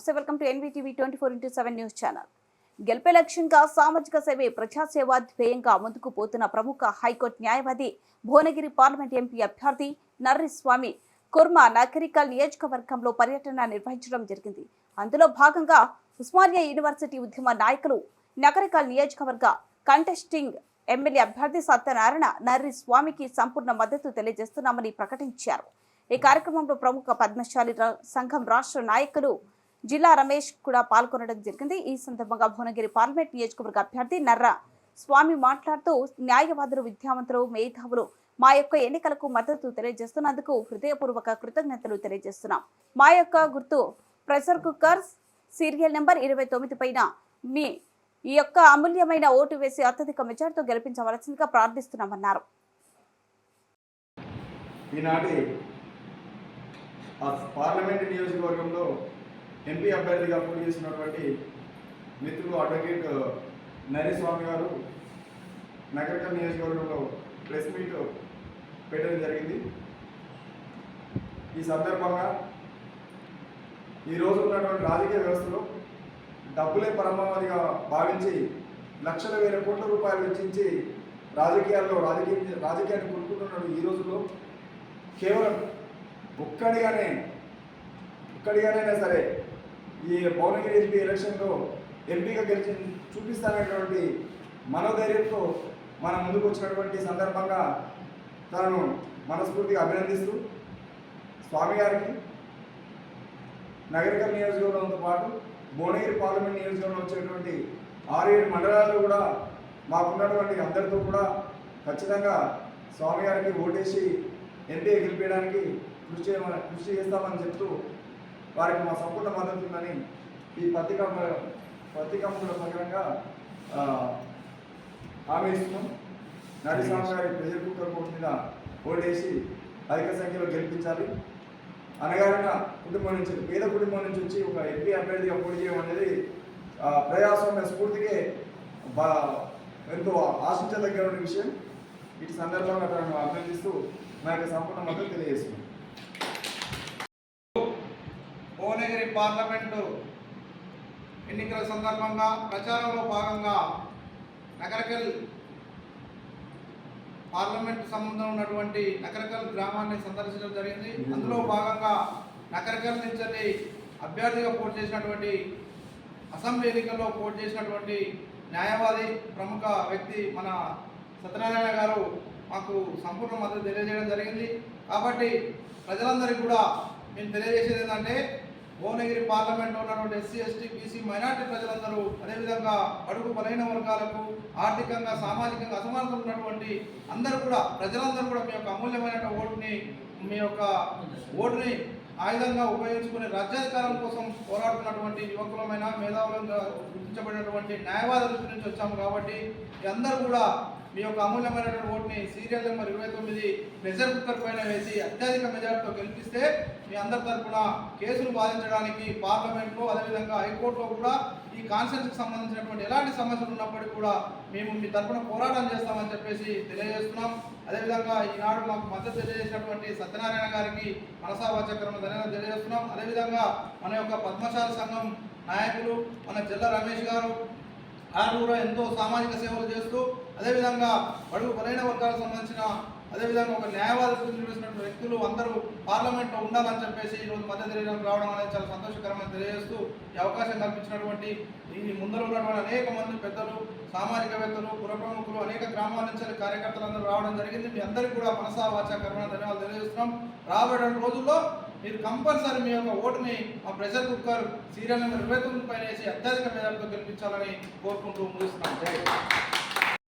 నమస్తే welcome to NVTV twenty four into seven news channel. గెలిపే లక్ష్యంగా సామాజిక సేవే ప్రజాసేవా ధ్యేయంగా ముందుకు పోతున్న ప్రముఖ హైకోర్టు న్యాయవాది భువనగిరి పార్లమెంట్ ఎంపీ అభ్యర్థి నర్రిస్వామి కుర్మా నగరికల్ నియోజకవర్గంలో పర్యటన నిర్వహించడం జరిగింది. అందులో భాగంగా ఉస్మానియా యూనివర్సిటీ ఉద్యమ నాయకులు నగరికల్ నియోజకవర్గ కంటెస్టింగ్ ఎమ్మెల్యే అభ్యర్థి సత్యనారాయణ నర్రి స్వామికి సంపూర్ణ మద్దతు తెలియజేస్తున్నామని ప్రకటించారు. ఈ కార్యక్రమంలో ప్రముఖ పద్మశాలి సంఘం రాష్ట్ర నాయకులు జిల్లా రమేష్ కూడా పాల్గొనడం జరిగింది. ఈ సందర్భంగా భువనగిరి పార్లమెంట్ నియోజకవర్గ అభ్యర్థి నర్ర స్వామి మాట్లాడుతూ న్యాయవాదులు విద్యావంతులు మేధావులు మా యొక్క ఎన్నికలకు మద్దతు తెలియజేస్తున్నందుకు హృదయపూర్వక కృతజ్ఞతలు తెలియజేస్తున్నాం. మా యొక్క గుర్తు ప్రెషర్ కుక్కర్ సీరియల్ నెంబర్ ఇరవై తొమ్మిది పైన మీ ఈ యొక్క అమూల్యమైన ఓటు వేసి అత్యధిక మెజార్టీతో గెలిపించవలసిందిగా ప్రార్థిస్తున్నామన్నారు. ఈనాటి పార్లమెంట్ నియోజకవర్గంలో ఎంపీ అభ్యర్థిగా పోటీ చేసినటువంటి మిత్రులు అడ్వకేట్ uh, నరేస్వామి గారు నగరకల్ నియోజకవర్గంలో ప్రెస్ మీట్ పెట్టడం జరిగింది. ఈ సందర్భంగా ఈరోజు ఉన్నటువంటి రాజకీయ వ్యవస్థలో డబ్బులే పరమావధిగా భావించి లక్షల వేల కోట్ల రూపాయలు వెచ్చించి రాజకీయాల్లో రాజకీయ రాజకీయాన్ని కొనుక్కుంటున్నాడు ఈ రోజుల్లో కేవలం ఒక్కడిగానే ఒక్కడిగానైనా సరే ఈ భువనగిరి ఎంపీ ఎలక్షన్లో ఎంపీగా గెలిచి చూపిస్తానటువంటి మనోధైర్యంతో మన ముందుకు వచ్చినటువంటి సందర్భంగా తనను మనస్ఫూర్తిగా అభినందిస్తూ స్వామి గారికి నగరిక నియోజకవర్గంతో పాటు భువనగిరి పార్లమెంట్ నియోజకవర్గంలో వచ్చేటువంటి ఆరు ఏడు మండలాల్లో కూడా మాకున్నటువంటి అందరితో కూడా ఖచ్చితంగా స్వామి గారికి ఓటేసి ఎంపీ గెలిపించడానికి కృషి చేయమని కృషి చేస్తామని చెప్తూ వారికి మా సంపూర్ణ మద్దతు ఉందని ఈ పత్రికా పత్రికాముల ప్రకారంగా ఆ, హామీ ఇస్తున్నాం నరసింహ గారి ప్రెజర్ కుక్కర్ బోర్డు మీద ఓటేసి అధిక సంఖ్యలో గెలిపించాలి. అనగారిన కుటుంబం నుంచి పేద కుటుంబం నుంచి వచ్చి ఒక ఎంపీ అభ్యర్థిగా పోటీ చేయడం అనేది ప్రజాస్వామ్య స్ఫూర్తికే బా ఎంతో ఆశించదగ్గ విషయం. ఇటు సందర్భంగా అభ్యర్థిస్తూ నా యొక్క సంపూర్ణ మద్దతు తెలియజేస్తున్నాను. భువనగిరి పార్లమెంటు ఎన్నికల సందర్భంగా ప్రచారంలో భాగంగా నగరకల్ పార్లమెంటు సంబంధం ఉన్నటువంటి నగరకల్ గ్రామాన్ని సందర్శించడం జరిగింది. అందులో భాగంగా నగరకల్ నుంచి అభ్యర్థిగా పోటీ చేసినటువంటి అసెంబ్లీ ఎన్నికల్లో పోటీ చేసినటువంటి న్యాయవాది ప్రముఖ వ్యక్తి మన సత్యనారాయణ గారు మాకు సంపూర్ణ మద్దతు తెలియజేయడం జరిగింది. కాబట్టి ప్రజలందరికీ కూడా మేము తెలియజేసేది ఏంటంటే భువనగిరి పార్లమెంట్లో ఉన్నటువంటి ఎస్సీ ఎస్టీ బీసీ మైనార్టీ ప్రజలందరూ అదేవిధంగా అడుగు బలైన వర్గాలకు ఆర్థికంగా సామాజికంగా అసమానత ఉన్నటువంటి అందరూ కూడా ప్రజలందరూ కూడా మీ యొక్క అమూల్యమైన ఓటుని మీ యొక్క ఓటుని ఆయుధంగా ఉపయోగించుకుని రాజ్యాధికారం కోసం పోరాడుతున్నటువంటి యువకులమైన మేధావులంగా గుర్తించబడినటువంటి న్యాయవాదుల నుంచి వచ్చాము కాబట్టి అందరూ కూడా మీ యొక్క అమూల్యమైనటువంటి ఓటుని సీరియల్ నెంబర్ ఇరవై తొమ్మిది ప్రెషర్ కుక్కర్ పైన వేసి అత్యధిక మెజార్టీతో గెలిపిస్తే మీ అందరి తరఫున కేసులు బాధించడానికి పార్లమెంట్లో అదేవిధంగా హైకోర్టులో కూడా ఈ కాన్సెన్స్కి సంబంధించినటువంటి ఎలాంటి సమస్యలు ఉన్నప్పటికీ కూడా మేము మీ తరఫున పోరాటం చేస్తామని చెప్పేసి తెలియజేస్తున్నాం. అదేవిధంగా ఈనాడు మాకు మద్దతు తెలియజేసినటువంటి సత్యనారాయణ గారికి మనసావాచక్రమ ధన్యవాదాలు తెలియజేస్తున్నాం. అదేవిధంగా మన యొక్క పద్మశాల సంఘం నాయకులు మన జిల్లా రమేష్ గారు ఆయన కూడా ఎంతో సామాజిక సేవలు చేస్తూ అదేవిధంగా బడుగు బలైన వర్గాలకు సంబంధించిన అదేవిధంగా ఒక న్యాయవాదులకు నిర్వహించినటువంటి వ్యక్తులు అందరూ పార్లమెంట్లో ఉండాలని చెప్పేసి ఈరోజు మధ్య తెలియడానికి రావడం అనేది చాలా సంతోషకరమని తెలియజేస్తూ ఈ అవకాశం కల్పించినటువంటి ఈ ముందర ఉన్నటువంటి అనేక మంది పెద్దలు సామాజికవేత్తలు పుర ప్రముఖులు అనేక గ్రామాల నుంచి కార్యకర్తలు అందరూ రావడం జరిగింది. మీ అందరికీ కూడా మనసా వాచా ధన్యవాదాలు తెలియజేస్తున్నాం. రాబోయే రోజుల్లో మీరు కంపల్సరీ మీ యొక్క ఓటుని ఆ ప్రెషర్ కుక్కర్ సీరియల్ నెంబర్ ఇరవై తొమ్మిది పైన వేసి అత్యధిక మెజార్టీతో గెలిపించాలని కోరుకుంటూ ముగిస్తున్నాం.